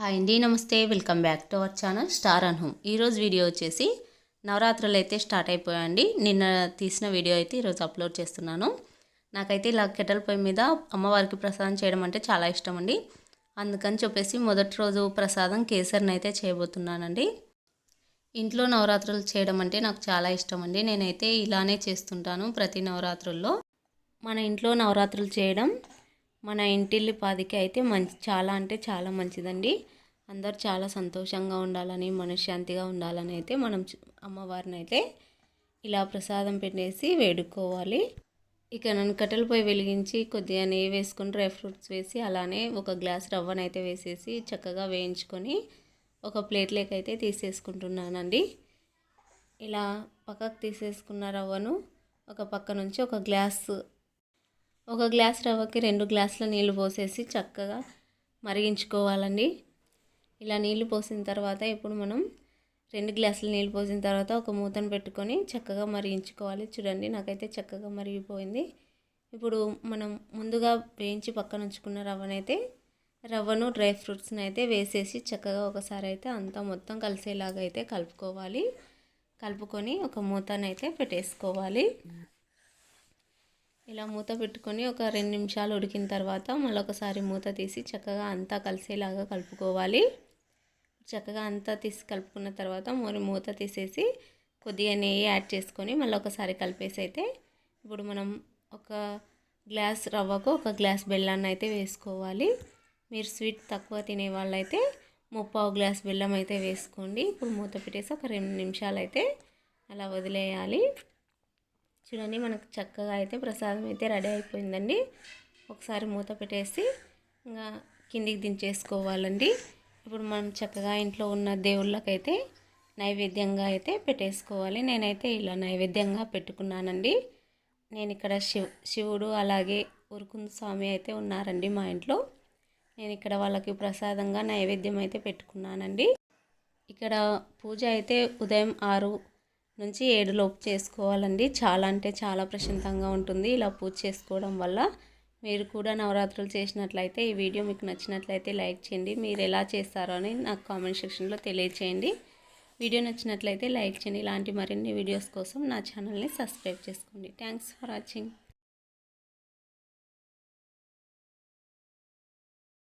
Hi అండి namaste. Welcome back to our channel star and home. ఈరోజు video వచ్చేసి నవరాత్రులు అయితే స్టార్ట్ అయిపోయాయండి. నిన్న తీసిన వీడియో అయితే ఈరోజు అప్లోడ్ చేస్తున్నాను. నాకైతే ఇలా కెటల్ పొయ్యి మీద అమ్మవారికి ప్రసాదం చేయడం అంటే చాలా ఇష్టం అండి. అందుకని చెప్పేసి మొదటి రోజు ప్రసాదం కేసరిని అయితే చేయబోతున్నానండి. ఇంట్లో నవరాత్రులు చేయడం అంటే నాకు చాలా ఇష్టం అండి. నేనైతే ఇలానే చేస్తుంటాను ప్రతి నవరాత్రుల్లో. మన ఇంట్లో నవరాత్రులు చేయడం మన ఇంటిల్లి పాదికి అయితే మంచి చాలా అంటే చాలా మంచిదండి. అందరు చాలా సంతోషంగా ఉండాలని మనశ్శాంతిగా ఉండాలని అయితే మనం అమ్మవారిని అయితే ఇలా ప్రసాదం పెట్టేసి వేడుకోవాలి. ఇక నన్ను కట్టెల పొయ్యి వెలిగించి కొద్దిగా నెయ్యి వేసుకుని డ్రై ఫ్రూట్స్ వేసి అలానే ఒక గ్లాస్ రవ్వను అయితే వేసేసి చక్కగా వేయించుకొని ఒక ప్లేట్లోకి అయితే తీసేసుకుంటున్నానండి. ఇలా పక్కకు తీసేసుకున్న రవ్వను ఒక పక్క నుంచి ఒక గ్లాస్ ఒక గ్లాస్ రవ్వకి రెండు గ్లాసుల నీళ్ళు పోసేసి చక్కగా మరిగించుకోవాలండి. ఇలా నీళ్ళు పోసిన తర్వాత ఇప్పుడు మనం రెండు గ్లాసులు నీళ్ళు పోసిన తర్వాత ఒక మూతను పెట్టుకొని చక్కగా మరిగించుకోవాలి. చూడండి నాకైతే చక్కగా మరిగిపోయింది. ఇప్పుడు మనం ముందుగా వేయించి పక్కన ఉంచుకున్న రవ్వనైతే రవ్వను డ్రై ఫ్రూట్స్ని అయితే వేసేసి చక్కగా ఒకసారి అయితే అంతా మొత్తం కలిసేలాగా అయితే కలుపుకోవాలి. కలుపుకొని ఒక మూతనైతే పెట్టేసుకోవాలి. ఇలా మూత పెట్టుకొని ఒక రెండు నిమిషాలు ఉడికిన తర్వాత మళ్ళీ ఒకసారి మూత తీసి చక్కగా అంతా కలిసేలాగా కలుపుకోవాలి. చక్కగా అంతా తీసి కలుపుకున్న తర్వాత మరి మూత తీసేసి కొద్దిగా నెయ్యి యాడ్ చేసుకొని మళ్ళీ ఒకసారి కలిపేసి అయితే ఇప్పుడు మనం ఒక గ్లాస్ రవ్వకు ఒక గ్లాస్ బెల్లాన్ని అయితే వేసుకోవాలి. మీరు స్వీట్ తక్కువ తినే వాళ్ళైతే ముప్పావు గ్లాస్ బెల్లం అయితే వేసుకోండి. ఇప్పుడు మూత పెట్టేసి ఒక రెండు నిమిషాలు అయితే అలా వదిలేయాలి. చూడండి మనకు చక్కగా అయితే ప్రసాదం అయితే రెడీ అయిపోయిందండి. ఒకసారి మూత పెట్టేసి ఇంకా కిందికి దించేసుకోవాలండి. ఇప్పుడు మనం చక్కగా ఇంట్లో ఉన్న దేవుళ్ళకైతే నైవేద్యంగా అయితే పెట్టేసుకోవాలి. నేనైతే ఇలా నైవేద్యంగా పెట్టుకున్నానండి. నేను ఇక్కడ శివ్ శివుడు అలాగే ఉరుకుంద స్వామి అయితే ఉన్నారండి మా ఇంట్లో. నేను ఇక్కడ వాళ్ళకి ప్రసాదంగా నైవేద్యం అయితే పెట్టుకున్నానండి. ఇక్కడ పూజ అయితే ఉదయం ఆరు నుంచి ఏడు లోపు చేసుకోవాలండి. చాలా అంటే చాలా ప్రశాంతంగా ఉంటుంది ఇలా పూజ చేసుకోవడం వల్ల. మీరు కూడా నవరాత్రులు చేసినట్లయితే ఈ వీడియో మీకు నచ్చినట్లయితే లైక్ చేయండి. మీరు ఎలా చేస్తారో అని నాకు కామెంట్ సెక్షన్లో తెలియచేయండి. వీడియో నచ్చినట్లయితే లైక్ చేయండి. ఇలాంటి మరిన్ని వీడియోస్ కోసం నా ఛానల్ని సబ్స్క్రైబ్ చేసుకోండి. Thanks for watching.